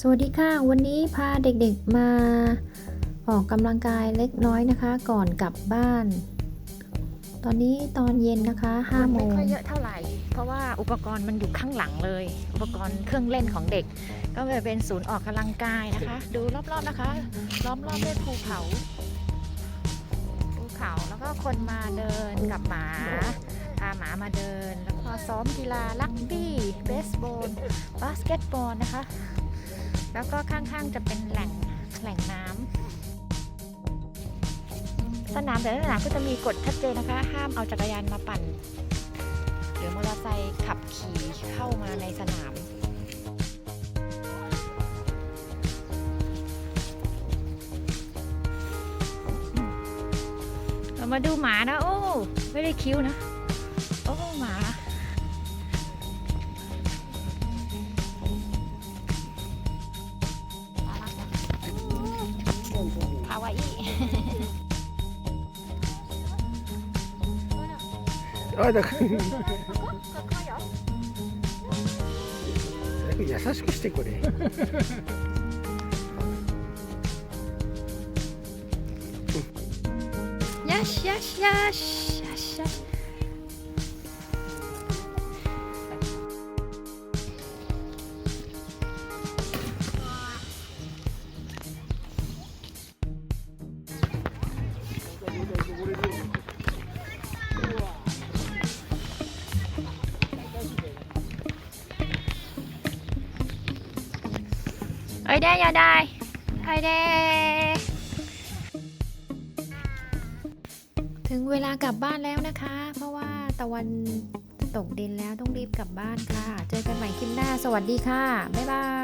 สวัสดีค่ะ วันนี้พาเด็กๆมาออกกำลังกายเล็กน้อยนะคะ ก่อนกลับบ้าน ตอนนี้ตอนเย็นนะคะ5โมไม่งค่อยเยอะเท่าไหร่ เพราะว่าอุปกรณ์มันอยู่ข้างหลังเลย อุปกรณ์เครื่องเล่นของเด็ก ก็เลยเป็นศูนย์ออกกำลังกายนะคะ ดูรอบๆนะคะล้อมรอบด้วยภูเขาภูเขาแล้วก็คนมาเดินกับหมาพาหมามาเดิน แล้วก็ซ้อมกีฬาลักบี้เบสบอลบาสเกตบอลนะคะ แล้วก็ข้างๆจะเป็นแหล่งแหล่งน้ำสนามแต่ละสนามก็จะมีกฎชัดเจนนะคะ ห้ามเอาจักรยานมาปั่น หรือมอเตอร์ไซค์ขับขี่เข้ามาในสนามเรามาดูหมานะ โอ้ ไม่ได้คิ้วนะ かわい。い あだから。優しくしてこれ。よしよしよし。よしよし。 เอ้ยได้ย่าได้ไอเด้ถึงเวลากลับบ้านแล้วนะคะ เพราะว่าตะวันตกดินแล้วต้องรีบกลับบ้านค่ะ เจอกันใหม่คลิปหน้า สวัสดีค่ะ บ๊ายบาย